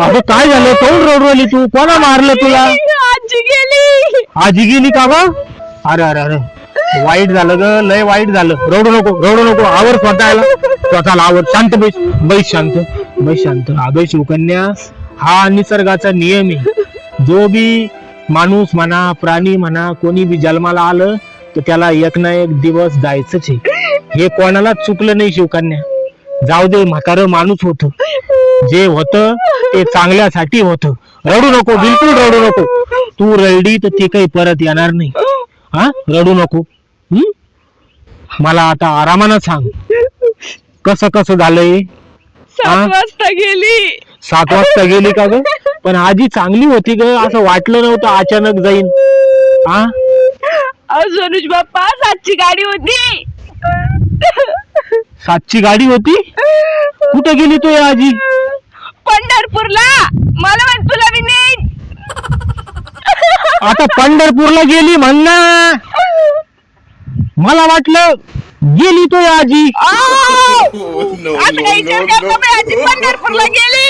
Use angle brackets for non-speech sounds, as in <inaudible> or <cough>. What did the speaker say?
अगं काय झालं? कोण रडवली तू? कोणा मारलं तुला? आजी गेली. आजी गेली का ग? अरे अरे अरे. वाईट झालं ग. लय वाईट झालं. रडू नको रडू नको. आवर स्वतःला. स्वतःला आवर. शांत बैस. बैस शांत. बैस शांत. अगं शिवकन्या हा निसर्गाचा नियम आहे. जो बी माणूस म्हणा प्राणी म्हणा कोणी बी जन्माला आलं तर त्याला एक ना एक दिवस जायचंच आहे. हे कोणालाच चुकलं नाही शिवकन्या. जाऊ दे म्हातारं माणूस होत. जे होत ते चांगल्यासाठी होत. रडू नको बिलकुल रडू नको. तू रडली तर ती काही परत येणार नाही. हा? रडू नको? मला आता आरामानं सांग. कसं कसं झालंय? सात? वाजता गेली. सात वाजता गेली का ग? पण आजी चांगली होती ग असं वाटलं नव्हतं अचानक जाईन. हा? अहो सोनुज बाप्पा सातची गाडी होती. सातची गाडी होती? कुठे गेली तो आजी? पंढरपूरला? मला म्हण तुला मी नेईन. <laughs> आता पंढरपूरला गेली म्हण ना. मला वाटलं गेली तो आजी. आहो! काही विचार करता मी आजी पंढरपूरला गेली.